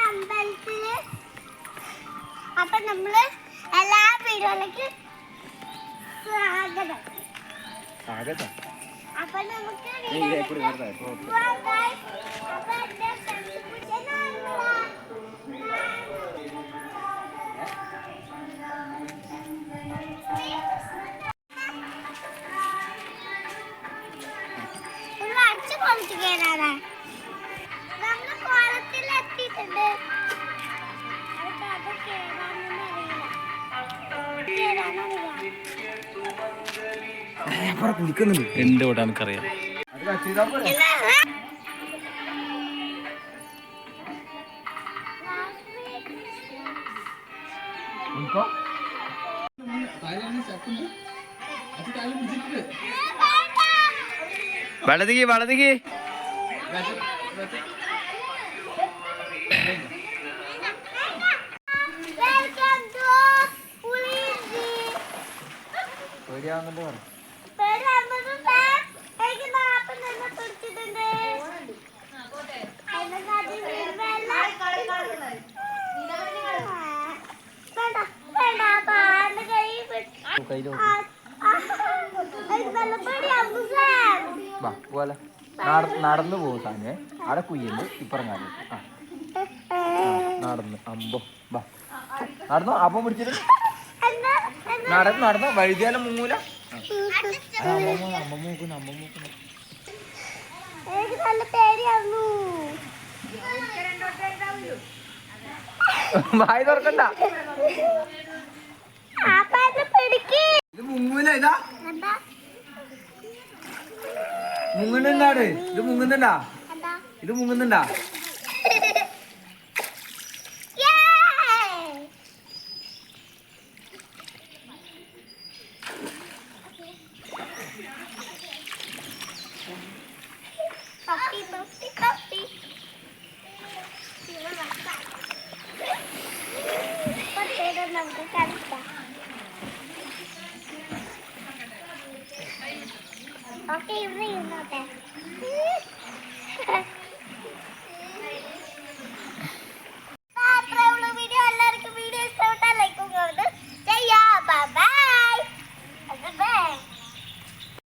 അമ്പലത്തിൽ. അപ്പൊ നമ്മൾ എല്ലാ വീടുകളിലേക്ക് സ്വാഗതം. അപ്പൊ നമുക്ക് കോളത്തിൽ എത്തിയിട്ടുണ്ട് കുളിക്കുന്നുണ്ട്. എന്റെ കൂടെ എനിക്കറിയാം. വളതുകി കച്ചിതാ പേടിയാവുന്നുണ്ട് പറഞ്ഞു കയ്യിലോ വാ പോലെ നടന്നു പോകും സാധനം അവിടെ കുയ്യുണ്ട് ഇപ്പറങ്ങാൻ ആ. നടന്ന്. അമ്പോ വാ. നടന്നു? അപ്പം പിടിച്ചിട്ട്. നടന്നു നടന്നു? വഴുതിയാല മുങ്ങൂല? അമ്മമ്മ അമ്മ പേടിയാവുന്നു വായി തുറക്കണ്ട. ഇത് മുങ്ങൂല ഇതാ. മുങ്ങുന്നുണ്ടാട്. ഇത് മുങ്ങുന്നുണ്ടാ? ഇത് മുങ്ങുന്നുണ്ടാ? ഒക്കെ ഇവിടെ ഇരുന്നോട്ടെ